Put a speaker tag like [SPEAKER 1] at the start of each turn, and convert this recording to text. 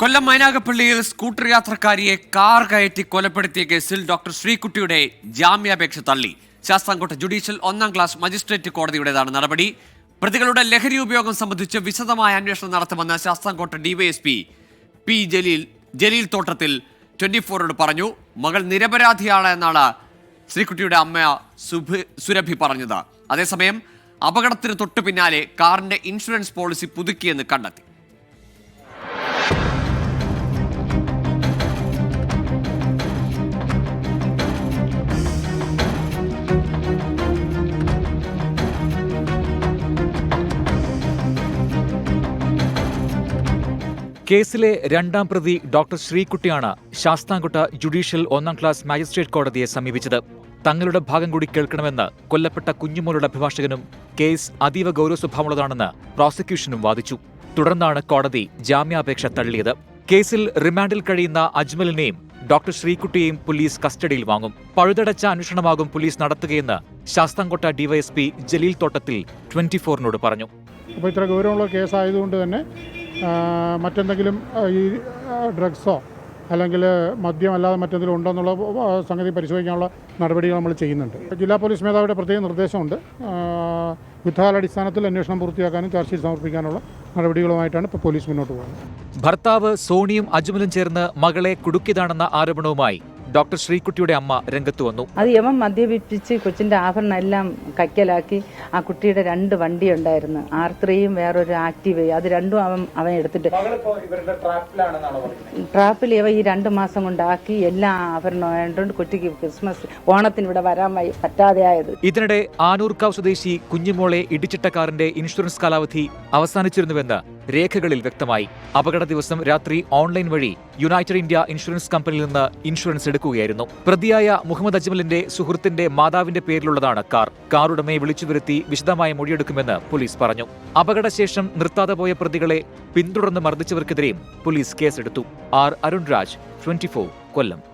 [SPEAKER 1] കൊല്ലം മൈനാഗപ്പള്ളിയിൽ scooter യാത്രക്കാരിയെ car കയറ്റി കൊലപ്പെടുത്തിയ കേസിൽ ഡോക്ടർ ശ്രീകുട്ടിയുടെ ജാമ്യാപേക്ഷ തള്ളി. ശാസ്താംകോട്ട ജുഡീഷ്യൽ ഒന്നാം ക്ലാസ് മജിസ്ട്രേറ്റ് കോടതിയുടേതാണ് നടപടി. പ്രതികളുടെ ലഹരി ഉപയോഗം സംബന്ധിച്ച് വിശദമായ അന്വേഷണം നടത്തുമെന്ന് Sasthamkotta DYSP P Jaleel Jaleel Thottathil twenty ഫോറോട് പറഞ്ഞു. മകൾ നിരപരാധിയാണ് എന്നാണ് ശ്രീകുട്ടിയുടെ അമ്മ സുഭി സുരഭി പറഞ്ഞത്. അതേസമയം അപകടത്തിന് തൊട്ടു പിന്നാലെ കാറിന്റെ ഇൻഷുറൻസ് പോളിസി പുതുക്കിയെന്ന് കണ്ടെത്തി.
[SPEAKER 2] കേസിലെ രണ്ടാം പ്രതി ഡോക്ടർ ശ്രീകുട്ടിയാണ് ശാസ്താംകോട്ട ജുഡീഷ്യൽ ഒന്നാം ക്ലാസ് മാജിസ്ട്രേറ്റ് കോടതിയെ സമീപിച്ചത്. തങ്ങളുടെ ഭാഗം കൂടി കേൾക്കണമെന്ന് കൊല്ലപ്പെട്ട കുഞ്ഞുമോളുടെ അഭിഭാഷകനും കേസ് അതീവ ഗൗരവ സ്വഭാവമുള്ളതാണെന്ന് പ്രോസിക്യൂഷനും വാദിച്ചു. തുടർന്നാണ് കോടതി ജാമ്യാപേക്ഷ തള്ളിയത്. കേസിൽ റിമാൻഡിൽ കഴിയുന്ന അജ്മലിനെയും ഡോക്ടർ ശ്രീകുട്ടിയെയും പോലീസ് കസ്റ്റഡിയിൽ വാങ്ങും. പഴുതടച്ച അന്വേഷണമാകും പോലീസ് നടത്തുകയെന്ന് ശാസ്താംകോട്ട ഡിവൈഎസ്പി ജലീൽ തോട്ടത്തിൽ ട്വന്റി ഫോറിനോട് പറഞ്ഞു.
[SPEAKER 3] അപ്പോൾ ഇത്ര ഗൗരവമുള്ള കേസായതുകൊണ്ട് തന്നെ മറ്റെന്തെങ്കിലും ഈ ഡ്രഗ്സോ അല്ലെങ്കിൽ മദ്യം അല്ലാതെ മറ്റെന്തെങ്കിലും ഉണ്ടെന്നുള്ള സംഗതി പരിശോധിക്കാനുള്ള നടപടികൾ നമ്മൾ ചെയ്യുന്നുണ്ട്. ജില്ലാ പോലീസ് മേധാവിയുടെ പ്രത്യേക നിർദ്ദേശമുണ്ട്. യുദ്ധകാലാടിസ്ഥാനത്തിൽ അന്വേഷണം പൂർത്തിയാക്കാനും ചാർജ് ഷീറ്റ് സമർപ്പിക്കാനുള്ള നടപടികളുമായിട്ടാണ് ഇപ്പോൾ പോലീസ് മുന്നോട്ട് പോകുന്നത്.
[SPEAKER 2] ഭർത്താവ് സോണിയും അജ്മലും ചേർന്ന് മകളെ കുടുക്കിയതാണെന്ന ആരോപണവുമായി ഡോക്ടർ ശ്രീകുട്ടിയുടെ അമ്മ രംഗത്ത് വന്നു.
[SPEAKER 4] അത് യമം മദ്യപിപ്പിച്ച് കൊച്ചിന്റെ ആഭരണം എല്ലാം കയ്ക്കലാക്കി ആ കുട്ടിയുടെ രണ്ട് വണ്ടി ഉണ്ടായിരുന്നു ആർ ത്രീയും വേറൊരു ആക്റ്റീവ് അത് രണ്ടും അവൻ അവൻ എടുത്തിട്ട് ട്രാപ്പിൽ ഇവ ഈ രണ്ട് മാസം കൊണ്ടാക്കി എല്ലാ ആഭരണവും ആയതുകൊണ്ട് കുട്ടിക്ക് ക്രിസ്മസ് ഓണത്തിന് ഇവിടെ വരാൻ പറ്റാതെ പറ്റാതെയായത്
[SPEAKER 2] ഇതിനിടെ ആനൂർക്കാവ് സ്വദേശി കുഞ്ഞുമോളെ ഇടിച്ചിട്ട കാറിന്റെ ഇൻഷുറൻസ് കാലാവധി അവസാനിച്ചിരുന്നുവെന്ന് രേഖകളിൽ വ്യക്തമായി. അപകട ദിവസം രാത്രി ഓൺലൈൻ വഴി യുണൈറ്റഡ് ഇന്ത്യ ഇൻഷുറൻസ് കമ്പനിയിൽ നിന്ന് ഇൻഷുറൻസ് എടുക്കുകയായിരുന്നു. പ്രതിയായ മുഹമ്മദ് അജ്മലിന്റെ സുഹൃത്തിന്റെ മാതാവിന്റെ പേരിലുള്ളതാണ് കാർ. കാർ വിളിച്ചു വരുത്തി വിശദമായ മൊഴിയെടുക്കുമെന്ന് പോലീസ് പറഞ്ഞു. അപകടശേഷം നിർത്താതെ പോയ പ്രതികളെ പിന്തുടർന്ന് മർദ്ദിച്ചവർക്കെതിരെയും പോലീസ് കേസെടുത്തു. R Arunraj twenty Kollam.